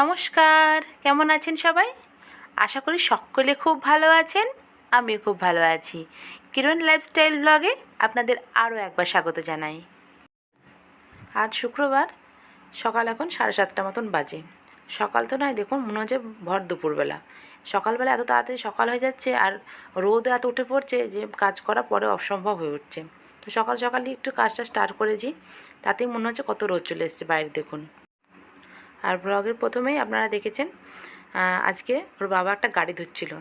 নমস্কার, কেমন আছেন সবাই? আশা করি সকলে খুব ভালো আছেন, আমিও খুব ভালো আছি। কিরণ লাইফস্টাইল ব্লগে আপনাদের আরও একবার স্বাগত জানাই। আজ শুক্রবার, সকাল এখন সাড়ে সাতটা মতন বাজে। সকাল তো নয়, দেখুন, মনে হচ্ছে ভর দুপুরবেলা। সকালবেলা এত তাড়াতাড়ি সকাল হয়ে যাচ্ছে আর রোদ এত উঠে পড়ছে যে কাজ করা পরে অসম্ভব হয়ে উঠছে। তো সকাল সকালই একটু কাজটা স্টার্ট করেছি, তাতেই মনে হচ্ছে কত রোদ চলে এসছে বাইরে দেখুন। আর ব্লগের প্রথমেই আপনারা দেখেছেন আজকে ওর বাবা একটা গাড়ি ধুচ্ছিল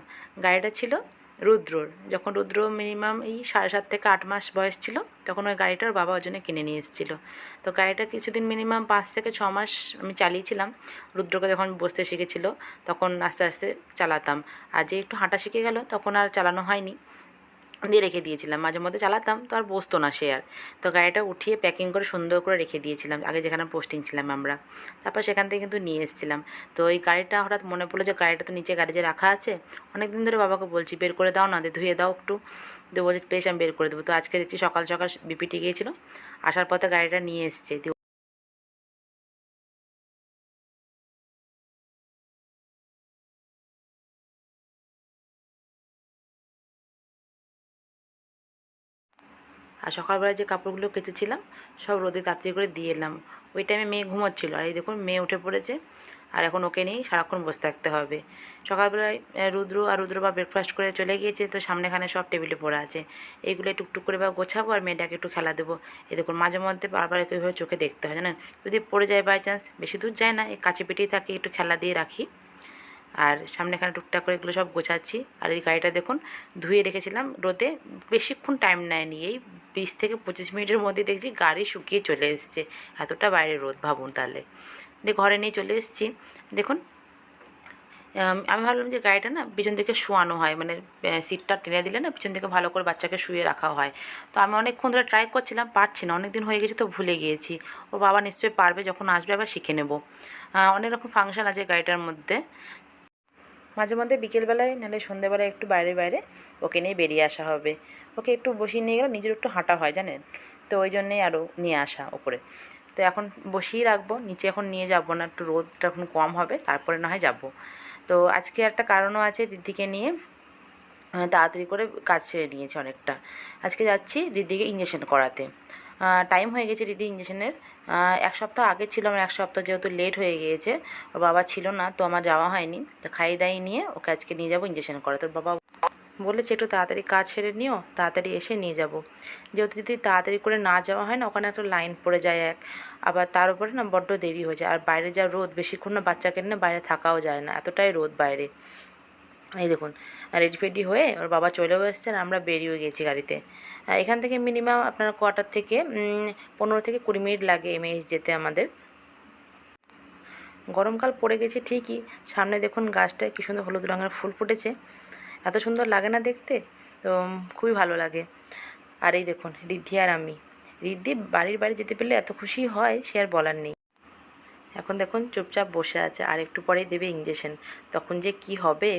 গাড়িটা ছিল রুদ্রর। যখন রুদ্র মিনিমাম এই সাড়ে সাত থেকে আট মাস বয়স ছিল, তখন ওই গাড়িটা ওর বাবা ওর জন্য কিনে নিয়ে এসেছিল। তো গাড়িটা কিছুদিন মিনিমাম পাঁচ থেকে ছ মাস আমি চালিয়েছিলাম। রুদ্রকে যখন বসতে শিখেছিল, তখন আস্তে আস্তে চালাতাম। আর যে একটু হাঁটা শিখে গেল, তখন আর চালানো হয়নি। দিয়ে রেখে দিয়েছিলাম। মাঝে মধ্যে চালাতাম, তো আর বসতো না সে আর। তো গাড়িটা উঠিয়ে প্যাকিং করে সুন্দর করে রেখে দিয়েছিলাম। আগে যেখানে পোস্টিং ছিলাম আমরা। তারপর সেখান থেকে কিন্তু নিয়ে এসেছিলাম। তো এই গাড়িটা হঠাৎ মনে পড়ল যে গাড়িটা তো নিচে যে রাখা আছে। অনেক দিন ধরে বাবাকে বলছি, বের করে দাও না ধুয়ে দাও একটু। তো বলছে, বেশ, আমি বের করে দেবো। তো আজকে দেখছি সকাল সকাল বিপিটি গিয়েছিল। আসার পথে গাড়িটা নিয়ে এসছে। আর সকালবেলা যে কাপড়গুলো কেচেছিলাম, সব রোদে তাড়াতাড়ি করে দিয়ে এলাম। ওই টাইমে মেয়ে ঘুমোচ্ছিল। আর এই দেখুন, মেয়ে উঠে পড়েছে। আর এখন ওকে নিয়েই সারাক্ষণ বসে থাকতে হবে। সকালবেলায় রুদ্র আর রুদ্র বা ব্রেকফাস্ট করে চলে গিয়েছে। তো সামনেখানে সব টেবিলে পড়ে আছে। এইগুলো টুকটুক করে বা গোছাবো আর মেয়েটাকে একটু খেলা দেবো। এই দেখুন, মাঝে মধ্যে বারবার এইভাবে চোখে দেখতে হয়, জানেন? যদি পড়ে যায় বাই চান্স বেশি দূর যায় না। এই কাছে পিঠেই থাকে, একটু খেলা দিয়ে রাখি। আর সামনেখানে টুকটাক করে এগুলো সব গোছাচ্ছি। আর এই গাড়িটা দেখুন, ধুয়ে রেখেছিলাম রোদে। বেশিক্ষণ টাইম নেয়নি। এই বিশ থেকে পঁচিশ মিনিটের মধ্যে দেখছি গাড়ি শুকিয়ে চলে এসছে। এতটা বাইরে রোদ ভাবুন তাহলে। দিয়ে ঘরে নিয়ে চলে এসেছি। দেখুন আমি ভাবলাম যে গাড়িটা না পিছন থেকে শোয়ানো হয় মানে সিটটা টেনে দিলে না পিছন থেকে ভালো করে বাচ্চাকে শুয়ে রাখা হয়। তো আমি অনেকক্ষণ ধরে ট্রাই করছিলাম, পারছি না অনেক দিন হয়ে গেছে তো ভুলে গিয়েছি। ওর বাবা নিশ্চয়ই পারবে, যখন আসবে আবার শিখে নেব। অনেক রকম ফাংশন আছে গাড়িটার মধ্যে। মাঝে মধ্যে বিকেলবেলায়, নাহলে সন্ধ্যেবেলায় একটু বাইরে বাইরে ওকে নিয়ে বেরিয়ে আসা হবে। ওকে একটু বসিয়ে নিয়ে গেলে নিজের একটু হাঁটা হয়, জানেন? তো ওই জন্যেই আরও নিয়ে আসা ওপরে। তো এখন বসিয়ে রাখব, নিচে এখন নিয়ে যাব না, একটু রোদটা এখন কম হবে, তারপরে না হয় যাব। তো আজকে একটা কারণও আছে দিদিকে নিয়ে তাড়াতাড়ি করে কাজ ছেড়ে নিয়েছে অনেকটা। আজকে যাচ্ছি দিদিকে ইঞ্জেকশন করাতে। টাইম হয়ে গেছে দিদি ইঞ্জেকশনের এক সপ্তাহ আগে ছিল, আমার এক সপ্তাহ যেহেতু লেট হয়ে গিয়েছে, ওর বাবা ছিল না, তো আমার যাওয়া হয়নি। তো খাইয়ে দাইয়ে নিয়ে ওকে আজকে নিয়ে যাব ইঞ্জেকশন করাতে। ওর বাবা বলেছে, একটু তাড়াতাড়ি কাজ সেরে নিও, তাড়াতাড়ি এসে নিয়ে যাব। যেহেতু যদি তাড়াতাড়ি করে না যাওয়া হয় না, ওখানে একটা লাইন পড়ে যায় এক। আবার তার উপরে না বড্ড দেরি হয়ে যায়। আর বাইরে যা রোদ, বেশিক্ষণ না বাচ্চাকে নিয়ে বাইরে থাকাও যায় না। এতটাই রোদ বাইরে। এই দেখুন রেডি ফেডি হয়ে ওর বাবা চলেও এসছে আর আমরা বেরিয়েও গেছি গাড়িতে। এখান থেকে মিনিমাম আপনার কোয়ার্টার থেকে পনেরো থেকে কুড়ি মিনিট লাগে এমএএস যেতে আমাদের। গরমকাল পড়ে গেছে ঠিকই। সামনে দেখুন গাছটায় কী সুন্দর হলুদ রঙের ফুল ফুটেছে। এত সুন্দর লাগে না দেখতে? তো খুবই ভালো লাগে। আর এই দেখুন, রিদ্ধি আর আমি। রিদ্ধি বাড়ির বাড়ি যেতে পেলে এত খুশি হয় সে আর বলার নেই। এখন দেখুন, চুপচাপ বসে আছে। আর একটু পরেই দেবে ইঞ্জেকশন তখন যে কি হবে?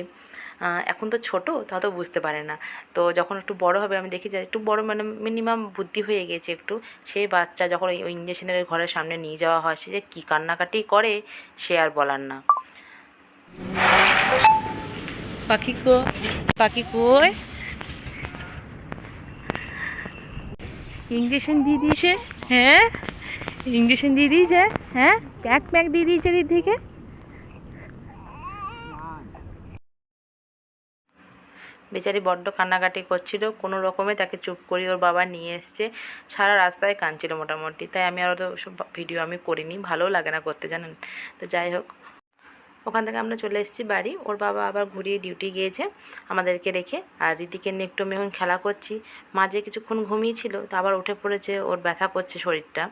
এখন তো ছোট তা তো বুঝতে পারে না। তো যখন একটু বড় হবে, আমি দেখি যে একটু বড় মানে মিনিমাম বুদ্ধি হয়ে গেছে একটু। সেই বাচ্চা যখন ওই ইঞ্জেকশনের ঘরের সামনে নিয়ে যাওয়া হয়, সে যে কী কান্নাকাটি করে, সে আর বলার না। পাখি কো পাখি কই? ইঞ্জেকশন দিয়ে দিয়েছে? হ্যাঁ ইঞ্জেকশন দিয়ে দিয়েছে? হ্যাঁ প্যাক প্যাক দিয়ে দিয়েছে দিদিকে। বেচারি বড্ড কান্নাকাটি করছিল কোনো রকমে তাকে চুপ করিয়ে ওর বাবা নিয়ে এসছে। সারা রাস্তায় কাঁদছিল মোটামুটি তাই আমি আর অত সব ভিডিও আমি করিনি ভালোও লাগে না করতে জানেন। তো যাই হোক ওখান থেকে আমরা চলে এসেছি বাড়ি। ওর বাবা আবার ঘুরিয়ে ডিউটি গিয়েছে আমাদেরকে রেখে। আর দিদিকে নিয়ে একটু আমি এখন খেলা করছি। মাঝে কিছুক্ষণ ঘুমিয়েছিল, তো আবার উঠে পড়েছে, ওর ব্যথা করছে শরীরটা।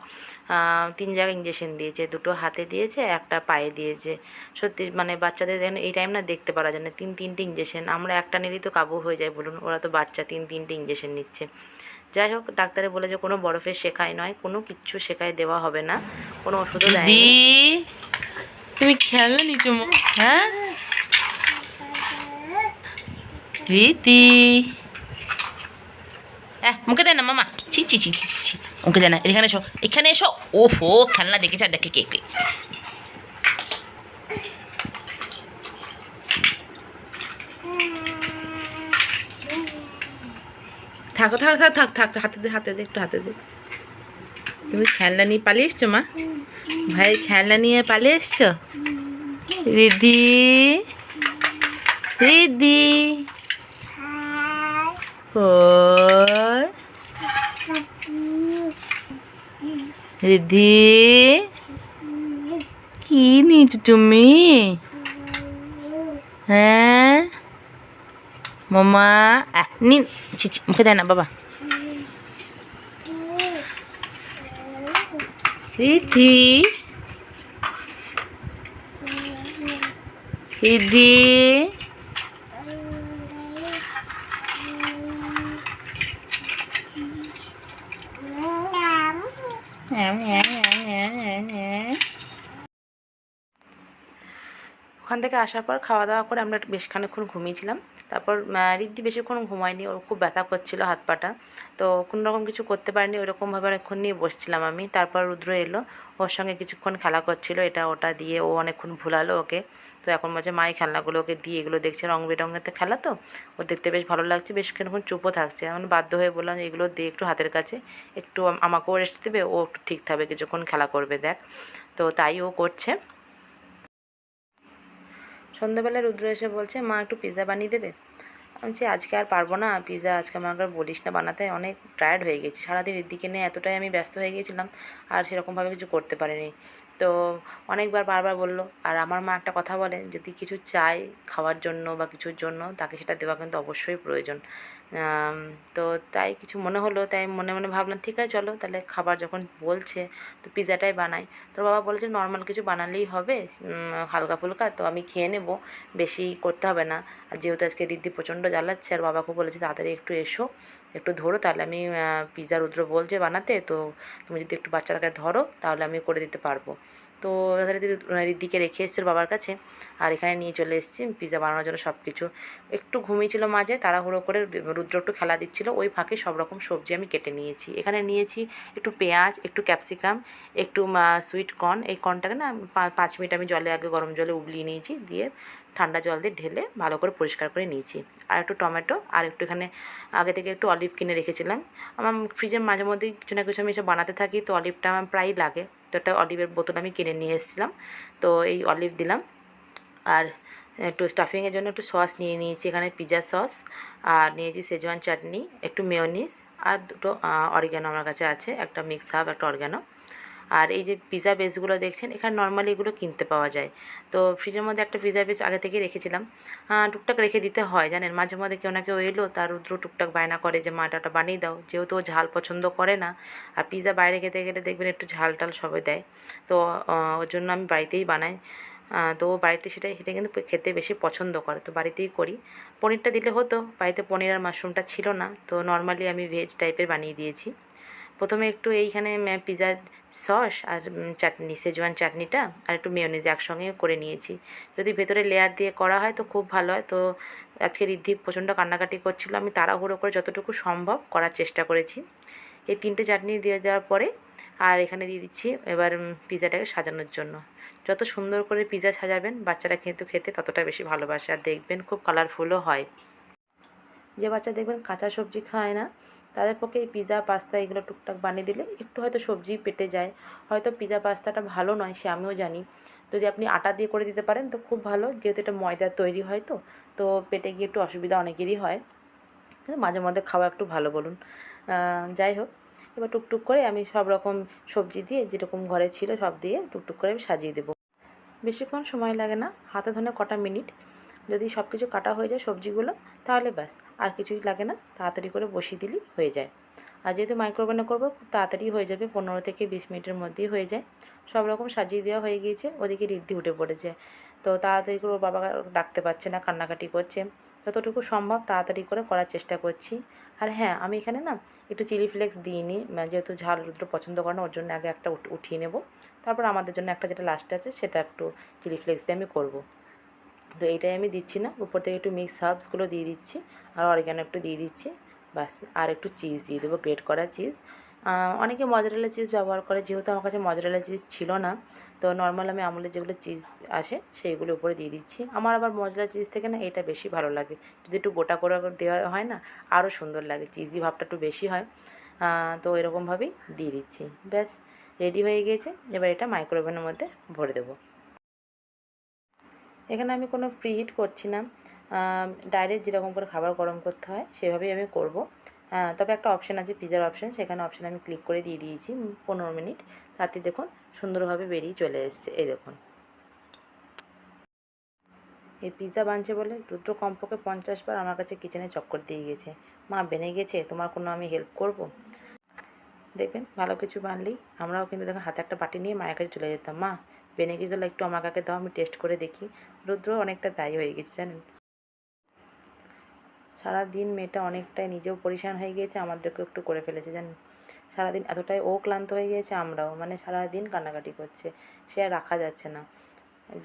তিন জায়গায় ইঞ্জেকশন দিয়েছে, দুটো হাতে দিয়েছে, একটা পায়ে দিয়েছে। সত্যি মানে বাচ্চাদের যেন এই টাইম না দেখতে পারা যায় না। তিন, তিনটে ইঞ্জেকশন আমরা একটা নিলেই তো কাবু হয়ে যায়, বলুন। ওরা তো বাচ্চা, তিন, তিনটে ইঞ্জেকশন নিচ্ছে। যাই হোক, ডাক্তারে বলে যে কোনো বরফের শেখায় নয়, কোনো কিচ্ছু শেখায় দেওয়া হবে না। কোনো ওষুধও দেয়নি। তুমি খেলনা নিচু হ্যাঁ? রীতি। হ্যাঁ মুখে দেয় না, মামা। ছি ছি ছি ছি মুখে দেয় না, এখানে এসো। এখানে এসো। ওফো, খেলনা দেখেছে আর দেখে কে কে। থাকো থাকো, থাক থাক থাক, হাতে দে হাতে দে, একটু হাতে দে। তুমি খেলনা নিয়ে পালিয়ে এসছো, মা? ভাই, খেলনা নিয়ে পালিয়ে এসছো? রিদ্ধি কই? রিদ্ধি কি নিয়েছো তুমি? হ্যাঁ? মামা নিন মুখে দেয় না, বাবা। রিদ্ধি রিদ্ধি ওখান থেকে আসার পর খাওয়া দাওয়া করে আমরা বেশ খানিক্ষণ ঘুমিয়েছিলাম। তারপর রিদ্ধি বেশিক্ষণ ঘুমায়নি, ওর খুব ব্যথা করছিল হাত পাটা তো কোনো রকম কিছু করতে পারিনি ওইরকমভাবে অনেকক্ষণ নিয়ে বসছিলাম আমি। তারপর রুদ্র এলো, ওর সঙ্গে কিছুক্ষণ খেলা করছিল, এটা ওটা দিয়ে ও অনেকক্ষণ ভুলালো ওকে। তো এখন বলছে মাই খেলনাগুলো ওকে দিয়ে এগুলো দেখছে, রং বেরঙের তো খেলা তো? ও দেখতে বেশ ভালো লাগছে, বেশ খানিকক্ষণ চুপও থাকছে। আমি বাধ্য হয়ে বললাম এগুলো দিয়ে একটু হাতের কাছে, একটু আমাকেও রেস্ট দেবে, ও একটু ঠিক থাকবে, কিছুক্ষণ খেলা করবে, দেখ। তো তাই ও করছে। সন্ধ্যাবেলা রুদ্র এসে বলছে, মা, একটু পিৎজা বানিয়ে দেবে? আমি বলছি, আজকে আর পারব না পিৎজা আজকে আমাকে বলিস না বানাতে, অনেক টায়ার্ড হয়ে গেছি, সারাদিন এর দিকে নিয়ে এতটাই আমি ব্যস্ত হয়ে গেছিলাম, আর সেরকমভাবে কিছু করতে পারিনি। তো অনেকবার বারবার বলল, আর আমার মা একটা কথা বলে, যদি কিছু চাই খাওয়ার জন্য বা কিছুর জন্য, তাকে সেটা দেওয়া কিন্তু অবশ্যই প্রয়োজন। তো তাই কিছু মনে হলো, তাই মনে মনে ভাবলাম, ঠিক আছে, চলো, তাহলে খাবার যখন বলছে, তো পিৎজাটাই বানাই। তোর বাবা বলেছে, নর্মাল কিছু বানালেই হবে হালকা ফুলকা, তো আমি খেয়ে নেব, বেশি করতে হবে না। আর যেহেতু আজকে রিদ্ধি প্রচণ্ড জ্বালাচ্ছে, আর বাবাকে বলেছে, তাড়াতাড়ি একটু এসো, একটু ধরো, তাহলে আমি পিৎজা রুদ্র বলছে বানাতে, তো তুমি যদি একটু বাচ্চাটাকে ধরো, তাহলে আমি করে দিতে পারব। তো তাড়াতাড়ি রিদ্দিকে রেখে এসেছিল বাবার কাছে। আর এখানে নিয়ে চলে এসেছি পিৎজা বানানোর জন্য সব কিছু একটু ঘুমিয়েছিল মাঝে, তাড়াহুড়ো করে রুদ্র একটু খেলা দিচ্ছিল, ওই ফাঁকে সব রকম সবজি আমি কেটে নিয়েছি। এখানে নিয়েছি একটু পেঁয়াজ, একটু ক্যাপসিকাম, একটু সুইট কর্ন এই কর্নটাকে না পাঁচ মিনিট আমি জলে আগে গরম জলে উবলিয়ে নিয়েছি, দিয়ে ঠান্ডা জল দিয়ে ঢেলে ভালো করে পরিষ্কার করে নিয়েছি। আর একটু টমেটো, আর একটু এখানে আগে থেকে একটু অলিভ কিনে রেখেছিলাম। আমার ফ্রিজের মাঝে মধ্যেই কিছু না কিছু আমি এসব বানাতে থাকি, তো অলিভটা আমার প্রায়ই লাগে। তো একটা অলিভের বোতল আমি কিনে নিয়ে এসেছিলাম। তো এই অলিভ দিলাম। আর একটু স্টাফিংয়ের জন্য একটু সস নিয়ে নিয়েছি, এখানে পিজা সস। আর নিয়েছি সেজওয়ান চাটনি, একটু মেয়নিস আর দুটো অরিগ্যানো আমার কাছে আছে, একটা মিক্স হাব একটা অরিগ্যানো আর এই যে পিৎজা বেসগুলো দেখছেন, এখানে নর্মালি এগুলো কিনতে পাওয়া যায়। তো ফ্রিজের মধ্যে একটা পিৎজা বেস আগে থেকে রেখেছিলাম। টুকটাক রেখে দিতে হয়, জানেন? মাঝে মধ্যে কেউ না কেউ এলো, তার রুদ্র টুকটাক বায়না করে যে মাটা ওটা বানিয়ে দাও। যেহেতু ও ঝাল পছন্দ করে না, আর পিৎজা বাইরে খেতে গেলে দেখবেন একটু ঝাল টাল সবাই দেয়। তো ওর জন্য আমি বাড়িতেই বানাই। তো বাড়িতে সেটা সেটা কিন্তু খেতে বেশি পছন্দ করে। তো বাড়িতেই করি। পনিরটা দিলে হতো, বাড়িতে পনির আর মাশরুমটা ছিল না। তো নর্মালি আমি ভেজ টাইপের বানিয়ে দিয়েছি। প্রথমে একটু এইখানে পিৎজার সস আর চাটনি সেজওয়ান চাটনিটা আর একটু মেয়োনিজ একসঙ্গে করে নিয়েছি। যদি ভেতরে লেয়ার দিয়ে করা হয় তো খুব ভালো হয়। তো আজকে রিদ্ধি প্রচণ্ড কান্নাকাটি করছিল। আমি তাড়াহুড়ো করে যতটুকু সম্ভব করার চেষ্টা করেছি। এই তিনটে চাটনি দিয়ে দেওয়ার পরে আর এখানে দিয়ে দিচ্ছি এবার উম, পিৎজাটাকে সাজানোর জন্য। যত সুন্দর করে পিৎজা সাজাবেন বাচ্চারা কিন্তু খেতে ততটা বেশি ভালোবাসে। আর দেখবেন খুব কালারফুলও হয়। যে বাচ্চা দেখবেন কাঁচা সবজি খায় না তাদের পক্ষে এই পিৎজা পাস্তা এগুলো টুকটাক বানিয়ে দিলে একটু হয়তো সবজি পেটে যায়। হয়তো পিৎজা পাস্তাটা ভালো নয় সে আমিও জানি। যদি আপনি আটা দিয়ে করে দিতে পারেন তো খুব ভালো, যেহেতু এটা ময়দা তৈরি হয় তো তো পেটে গিয়ে একটু অসুবিধা অনেকেরই হয়। কিন্তু মাঝে মধ্যে খাওয়া একটু ভালো বলুন। যাই হোক, এবার টুকটুক করে আমি সব রকম সবজি দিয়ে যেরকম ঘরে ছিল সব দিয়ে টুকটুক করে আমি সাজিয়ে দেবো। বেশিক্ষণ সময় লাগে না, হাতে ধরে কটা মিনিট। যদি সব কিছু কাটা হয়ে যায় সবজিগুলো, তাহলে ব্যাস। আর কিছুই লাগে না, তাড়াতাড়ি করে বসিয়ে দিলেই হয়ে যায়। আর যেহেতু মাইক্রোওভেনে করব, খুব তাড়াতাড়ি হয়ে যাবে, পনেরো থেকে বিশ মিনিটের মধ্যেই হয়ে যায়। সব রকম সাজিয়ে দেওয়া হয়ে গিয়েছে, ওদিকে রিদ্ধি উঠে পড়েছে। তো তাড়াতাড়ি করে ওর বাবা ডাকতে পারছে না, কান্নাকাটি করছে। যতটুকু সম্ভব তাড়াতাড়ি করে করার চেষ্টা করছি। আর হ্যাঁ আমি এখানে না একটু চিলি ফ্লেক্স দিইনি, যেহেতু ঝাল রুদ্র পছন্দ করে না, ওর জন্য আগে একটা উঠ- উঠিয়ে নেব। তারপর আমাদের জন্য একটা যেটা লাস্টে আছে, সেটা একটু চিলি ফ্লেক্স দিয়ে আমি করব। তো এটাই আমি দিচ্ছি না। উপর থেকে একটু মিক্স হার্বসগুলো দিয়ে দিচ্ছি আর অরিগানো একটু দিয়ে দিচ্ছি। ব্যাস, আর একটু চিজ দিয়ে দেবো গ্রেট করা চিজ অনেকে মজারেলা চিজ ব্যবহার করে, যেহেতু আমার কাছে মজারেলা চিজ ছিল না, তো নর্মাল আমি আমুলের যেগুলো চিজ আসে, সেইগুলো উপরে দিয়ে দিচ্ছি। আমার আবার মজলা চিজ থেকে না এটা বেশি ভালো লাগে। যদি একটু গোটা করে দেওয়া হয় না আরও সুন্দর লাগে চিজি ভাবটা একটু বেশি হয়। তো এরকমভাবেই দিয়ে দিচ্ছি। ব্যাস রেডি হয়ে গিয়েছে। এবার এটা মাইক্রোওভেনের মধ্যে ভরে দেবো। এখানে আমি কোনো প্রিহিট করছি না। ডাইরেক্ট যেরকম করে খাবার গরম করতে হয়, সেভাবেই আমি করব। তবে একটা অপশান আছে পিজার অপশান সেখানে অপশান আমি ক্লিক করে দিয়ে দিয়েছি পনেরো মিনিট। তাতে দেখুন সুন্দরভাবে বেরিয়ে চলে এসছে, এই দেখুন। এই পিৎজা বানছে বলে দুটো কমপক্ষে পঞ্চাশ বার আমার কাছে কিচেনে চক্কর দিয়ে গেছে। মা, বেনে গেছে? তোমার কোনো আমি হেল্প করব? দেখবেন ভালো কিছু বানলেই আমরাও কিন্তু দেখো হাতে একটা বাটি নিয়ে মায়ের কাছে চলে যেতাম। মা বেনে গেছিল একটু আমার কাছে দাও, আমি টেস্ট করে দেখি। রুদ্র অনেকটা দায়ী হয়ে গেছে, জানেন? সারাদিন মেয়েটা অনেকটাই নিজেও পরিশান হয়ে গিয়েছে, আমাদেরকেও একটু করে ফেলেছে, জানেন? সারাদিন এতটাই ও ক্লান্ত হয়ে গিয়েছে, আমরাও মানে সারাদিন কান্নাকাটি করছে, সে আর রাখা যাচ্ছে না।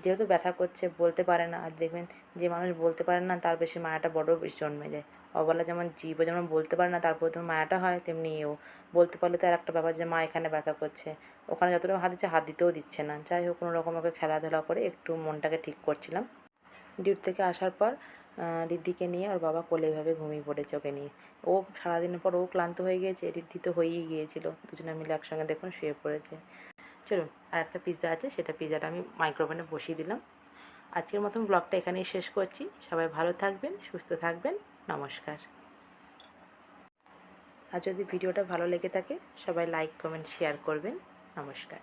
যেহেতু ব্যথা করছে, বলতে পারে না, আর দেখবেন যে মানুষ বলতে পারে না, তার বেশি মায়াটা বড় বেশি জন্মে যায়। অবলা যেমন জীবও যেমন বলতে পারে না, তারপর তো মায়াটা হয়, তেমনি এও। বলতে পারলে তো একটা ব্যাপার যে মা এখানে ব্যথা করছে। ওখানে যতটা হাত দিচ্ছে, হাত দিতেও দিচ্ছে না। যাই হোক কোনো রকম ওকে খেলাধুলা করে একটু মনটাকে ঠিক করছিলাম। ডিউটি থেকে আসার পর রিদ্ধিকে নিয়ে ওর বাবা কোলে এভাবে ঘুমিয়ে পড়েছে ওকে নিয়ে। ও সারাদিনের পর ও ক্লান্ত হয়ে গিয়েছে, রিদ্ধি তো হয়েই গিয়েছিল। দুজনে মিলে একসঙ্গে দেখুন শুয়ে পড়েছে। চলুন আর একটা পিৎজা আছে, সেটা পিৎজাটা আমি মাইক্রোওভেনে বসিয়ে দিলাম। আজকের মতন ব্লগটা এখানেই শেষ করছি। সবাই ভালো থাকবেন, সুস্থ থাকবেন। নমস্কার। আর যদি ভিডিওটা ভালো লেগে থাকে সবাই লাইক কমেন্ট শেয়ার করবেন। নমস্কার।